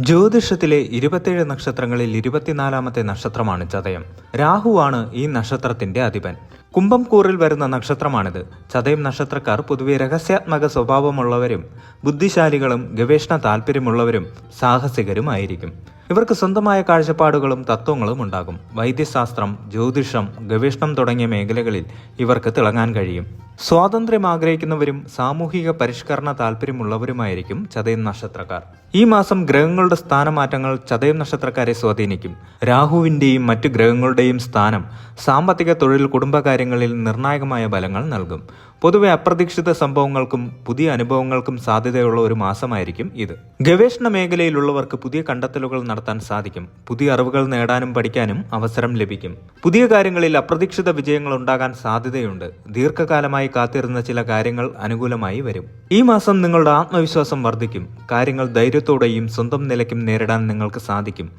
ജ്യോതിഷത്തിലെ ഇരുപത്തിയേഴ് നക്ഷത്രങ്ങളിൽ ഇരുപത്തിനാലാമത്തെ നക്ഷത്രമാണ് ചതയം. രാഹുവാണ് ഈ നക്ഷത്രത്തിന്റെ അധിപൻ. കുംഭം കൂറിൽ വരുന്ന നക്ഷത്രമാണിത്. ചതയം നക്ഷത്രക്കാർ പൊതുവെ രഹസ്യാത്മക സ്വഭാവമുള്ളവരും ബുദ്ധിശാലികളും ഗവേഷണ താല്പര്യമുള്ളവരും സാഹസികരുമായിരിക്കും. ഇവർക്ക് സ്വന്തമായ കാഴ്ചപ്പാടുകളും തത്വങ്ങളും ഉണ്ടാകും. വൈദ്യശാസ്ത്രം ജ്യോതിഷം ഗവേഷണം തുടങ്ങിയ മേഖലകളിൽ ഇവർക്ക് തിളങ്ങാൻ കഴിയും. സ്വാതന്ത്ര്യം ആഗ്രഹിക്കുന്നവരും സാമൂഹിക പരിഷ്കരണ താല്പര്യമുള്ളവരുമായിരിക്കും ചതയം നക്ഷത്രക്കാർ. ഈ മാസം ഗ്രഹങ്ങളുടെ സ്ഥാനമാറ്റങ്ങൾ ചതയം നക്ഷത്രക്കാരെ സ്വാധീനിക്കും. രാഹുവിന്റെയും മറ്റ് ഗ്രഹങ്ങളുടെയും സ്ഥാനം സാമ്പത്തിക തൊഴിൽ കുടുംബകാര്യങ്ങളിൽ നിർണായകമായ ഫലങ്ങൾ നൽകും. പൊതുവെ അപ്രതീക്ഷിത സംഭവങ്ങൾക്കും പുതിയ അനുഭവങ്ങൾക്കും സാധ്യതയുള്ള ഒരു മാസമായിരിക്കും ഇത്. ഗവേഷണ മേഖലയിലുള്ളവർക്ക് പുതിയ കണ്ടെത്തലുകൾ നടത്താൻ സാധിക്കും. പുതിയ അറിവുകൾ നേടാനും പഠിക്കാനും അവസരം ലഭിക്കും. പുതിയ കാര്യങ്ങളിൽ അപ്രതീക്ഷിത വിജയങ്ങൾ ഉണ്ടാകാൻ സാധ്യതയുണ്ട്. ദീർഘകാലമായി കാത്തിരുന്ന ചില കാര്യങ്ങൾ അനുകൂലമായി വരും. ഈ മാസം നിങ്ങളുടെ ആത്മവിശ്വാസം വർദ്ധിക്കും. കാര്യങ്ങൾ ധൈര്യത്തോടെയും സ്വന്തം നിലയ്ക്കും നേരിടാൻ നിങ്ങൾക്ക് സാധിക്കും.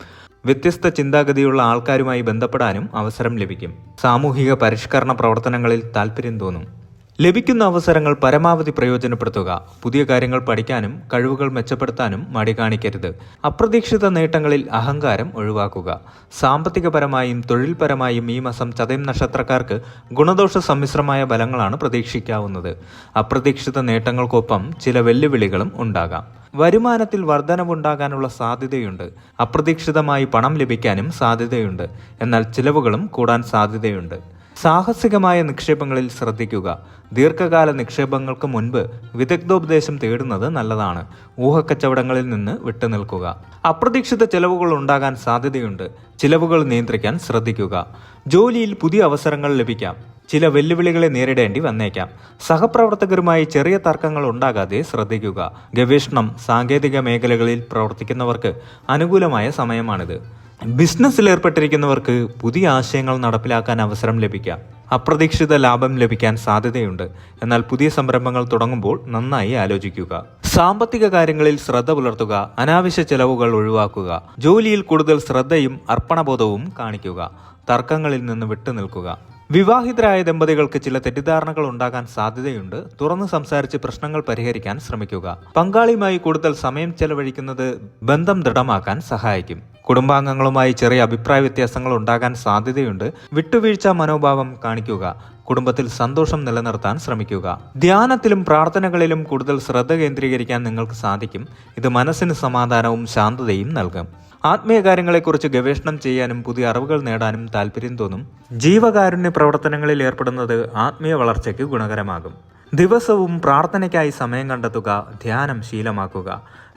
വ്യത്യസ്ത ചിന്താഗതിയുള്ള ആൾക്കാരുമായി ബന്ധപ്പെടാനും അവസരം ലഭിക്കും. സാമൂഹിക പരിഷ്കരണ പ്രവർത്തനങ്ങളിൽ താല്പര്യം തോന്നും. ലഭിക്കുന്ന അവസരങ്ങൾ പരമാവധി പ്രയോജനപ്പെടുത്തുക. പുതിയ കാര്യങ്ങൾ പഠിക്കാനും കഴിവുകൾ മെച്ചപ്പെടുത്താനും മടി കാണിക്കരുത്. അപ്രതീക്ഷിത നേട്ടങ്ങളിൽ അഹങ്കാരം ഒഴിവാക്കുക. സാമ്പത്തികപരമായും തൊഴിൽപരമായും ഈ മാസം ചതയം നക്ഷത്രക്കാർക്ക് ഗുണദോഷ സമ്മിശ്രമായ ഫലങ്ങളാണ് പ്രതീക്ഷിക്കാവുന്നത്. അപ്രതീക്ഷിത നേട്ടങ്ങൾക്കൊപ്പം ചില വെല്ലുവിളികളും ഉണ്ടാകാം. വരുമാനത്തിൽ വർധനവുണ്ടാകാനുള്ള സാധ്യതയുണ്ട്. അപ്രതീക്ഷിതമായി പണം ലഭിക്കാനും സാധ്യതയുണ്ട്. എന്നാൽ ചിലവുകളും കൂടാൻ സാധ്യതയുണ്ട്. സാഹസികമായ നിക്ഷേപങ്ങളിൽ ശ്രദ്ധിക്കുക. ദീർഘകാല നിക്ഷേപങ്ങൾക്ക് മുൻപ് വിദഗ്ധോപദേശം തേടുന്നത് നല്ലതാണ്. ഊഹക്കച്ചവടങ്ങളിൽ നിന്ന് വിട്ടുനിൽക്കുക. അപ്രതീക്ഷിത ചെലവുകൾ ഉണ്ടാകാൻ സാധ്യതയുണ്ട്. ചിലവുകൾ നിയന്ത്രിക്കാൻ ശ്രദ്ധിക്കുക. ജോലിയിൽ പുതിയ അവസരങ്ങൾ ലഭിക്കാം. ചില വെല്ലുവിളികളെ നേരിടേണ്ടി വന്നേക്കാം. സഹപ്രവർത്തകരുമായി ചെറിയ തർക്കങ്ങൾ ഉണ്ടാകാതെ ശ്രദ്ധിക്കുക. ഗവേഷണം സാങ്കേതിക മേഖലകളിൽ പ്രവർത്തിക്കുന്നവർക്ക് അനുകൂലമായ സമയമാണിത്. ബിസിനസ്സിൽ ഏർപ്പെട്ടിരിക്കുന്നവർക്ക് പുതിയ ആശയങ്ങൾ നടപ്പിലാക്കാൻ അവസരം ലഭിക്കാം. അപ്രതീക്ഷിത ലാഭം ലഭിക്കാൻ സാധ്യതയുണ്ട്. എന്നാൽ പുതിയ സംരംഭങ്ങൾ തുടങ്ങുമ്പോൾ നന്നായി ആലോചിക്കുക. സാമ്പത്തിക കാര്യങ്ങളിൽ ശ്രദ്ധ പുലർത്തുക. അനാവശ്യ ചെലവുകൾ ഒഴിവാക്കുക. ജോലിയിൽ കൂടുതൽ ശ്രദ്ധയും അർപ്പണബോധവും കാണിക്കുക. തർക്കങ്ങളിൽ നിന്ന് വിട്ടുനിൽക്കുക വിവാഹിതരായ ദമ്പതികൾക്ക് ചില തെറ്റിദ്ധാരണകൾ ഉണ്ടാകാൻ സാധ്യതയുണ്ട്. തുറന്നു സംസാരിച്ച് പ്രശ്നങ്ങൾ പരിഹരിക്കാൻ ശ്രമിക്കുക. പങ്കാളിയുമായി കൂടുതൽ സമയം ചെലവഴിക്കുന്നത് ബന്ധം ദൃഢമാക്കാൻ സഹായിക്കും. കുടുംബാംഗങ്ങളുമായി ചെറിയ അഭിപ്രായ വ്യത്യാസങ്ങൾ ഉണ്ടാകാൻ സാധ്യതയുണ്ട്. വിട്ടുവീഴ്ച മനോഭാവം കാണിക്കുക കുടുംബത്തിൽ സന്തോഷം നിലനിർത്താൻ ശ്രമിക്കുക. ധ്യാനത്തിലും പ്രാർത്ഥനകളിലും കൂടുതൽ ശ്രദ്ധ കേന്ദ്രീകരിക്കാൻ നിങ്ങൾക്ക് സാധിക്കും. ഇത് മനസ്സിന് സമാധാനവും ശാന്തതയും നൽകും. ആത്മീയ കാര്യങ്ങളെക്കുറിച്ച് ഗവേഷണം ചെയ്യാനും പുതിയ അറിവുകൾ നേടാനും താല്പര്യം തോന്നും. ജീവകാരുണ്യ പ്രവർത്തനങ്ങളിൽ ഏർപ്പെടുന്നത് ആത്മീയ വളർച്ചയ്ക്ക് ഗുണകരമാകും. ദിവസവും പ്രാർത്ഥനയ്ക്കായി സമയം കണ്ടെത്തുക ധ്യാനം ശീലമാക്കുക.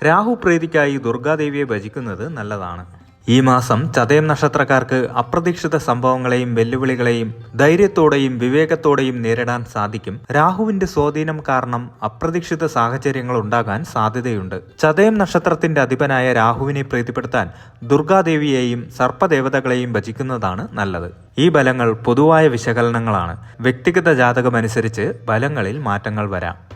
രാഹു പ്രീതിക്കായി ദുർഗാദേവിയെ ഭജിക്കുന്നത് നല്ലതാണ്. ഈ മാസം ചതയം നക്ഷത്രക്കാർക്ക് അപ്രതീക്ഷിത സംഭവങ്ങളെയും വെല്ലുവിളികളെയും ധൈര്യത്തോടെയും വിവേകത്തോടെയും നേരിടാൻ സാധിക്കും. രാഹുവിന്റെ സ്വാധീനം കാരണം അപ്രതീക്ഷിത സാഹചര്യങ്ങൾ ഉണ്ടാകാൻ സാധ്യതയുണ്ട്. ചതയം നക്ഷത്രത്തിന്റെ അധിപനായ രാഹുവിനെ പ്രീതിപ്പെടുത്താൻ ദുർഗാദേവിയെയും സർപ്പദേവതകളെയും ഭജിക്കുന്നതാണ് നല്ലത്. ഈ ബലങ്ങൾ പൊതുവായ വിശകലനങ്ങളാണ്. വ്യക്തിഗത ജാതകമനുസരിച്ച് ബലങ്ങളിൽ മാറ്റങ്ങൾ വരാം.